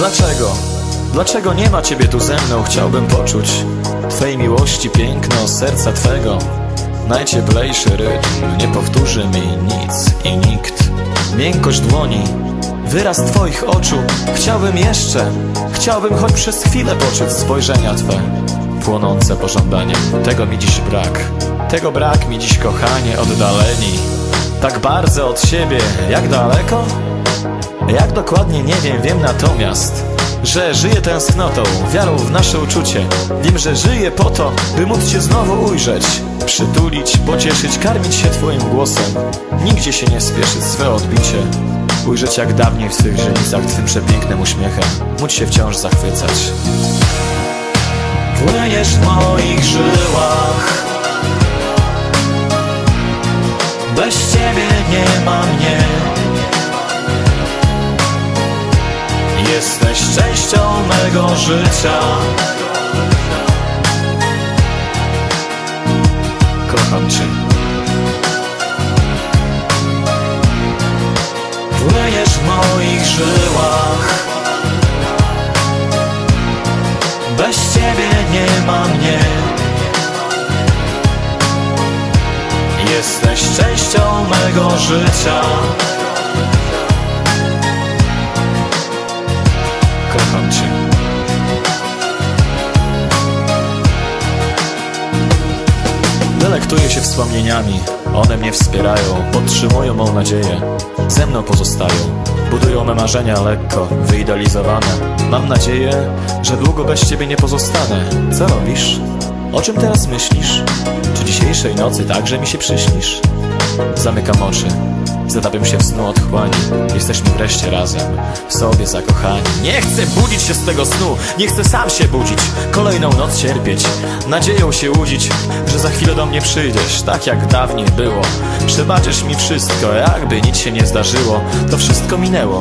Dlaczego? Dlaczego nie ma ciebie tu ze mną? Chciałbym poczuć Twej miłości piękno serca Twego Najcieplejszy rytm nie powtórzy mi nic i nikt Miękkość dłoni, wyraz Twoich oczu Chciałbym jeszcze, chciałbym choć przez chwilę poczuć spojrzenia Twe Płonące pożądaniem, tego mi dziś brak Tego brak mi dziś kochanie oddaleni Tak bardzo od siebie, jak daleko? Jak dokładnie nie wiem, wiem natomiast że żyję tęsknotą, wiarą w nasze uczucie. Wiem, że żyję po to, by móc Cię znowu ujrzeć Przytulić, pocieszyć, karmić się Twoim głosem. Nigdzie się nie spieszyć, swe odbicie. Ujrzeć jak dawniej w Twych źrenicach Twym przepięknym uśmiechem. Móc się wciąż zachwycać. Płyniesz w moich żyłach. Bez Ciebie nie ma mnie Jesteś częścią mego życia. Kocham Cię. Płyniesz w moich żyłach. Bez Ciebie nie ma mnie. Jesteś częścią mego życia się wspomnieniami, one mnie wspierają, podtrzymują mą nadzieję, ze mną pozostają, budują me marzenia lekko, wyidealizowane. Mam nadzieję, że długo bez Ciebie nie pozostanę. Co robisz? O czym teraz myślisz? Czy dzisiejszej nocy także mi się przyśnisz? Zamykam oczy, Zatapiam się w snu otchłani Jesteśmy wreszcie razem W sobie zakochani. Nie chcę budzić się z tego snu. Nie chcę sam się budzić. Kolejną noc cierpieć. Nadzieją się łudzić Że za chwilę do mnie przyjdziesz. Tak jak dawniej było. Przebaczysz mi wszystko Jakby nic się nie zdarzyło. To wszystko minęło.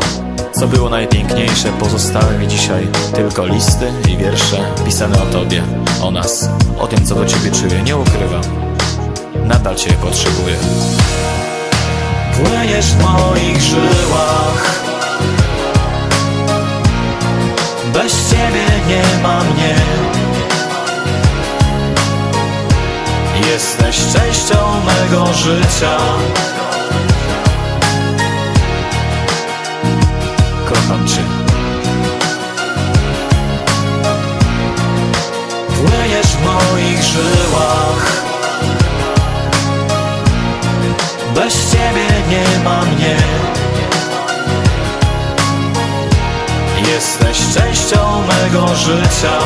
Co było najpiękniejsze, pozostały mi dzisiaj tylko listy i wiersze pisane o tobie, o nas, o tym co do ciebie czuję, nie ukrywam. Nadal cię potrzebuję. Płyniesz w moich żyłach. Bez Ciebie nie ma mnie. Jesteś częścią mego życia. Kocham Cię. Płyniesz w moich żyłach Bez Ciebie nie ma mnie. Jesteś częścią mego życia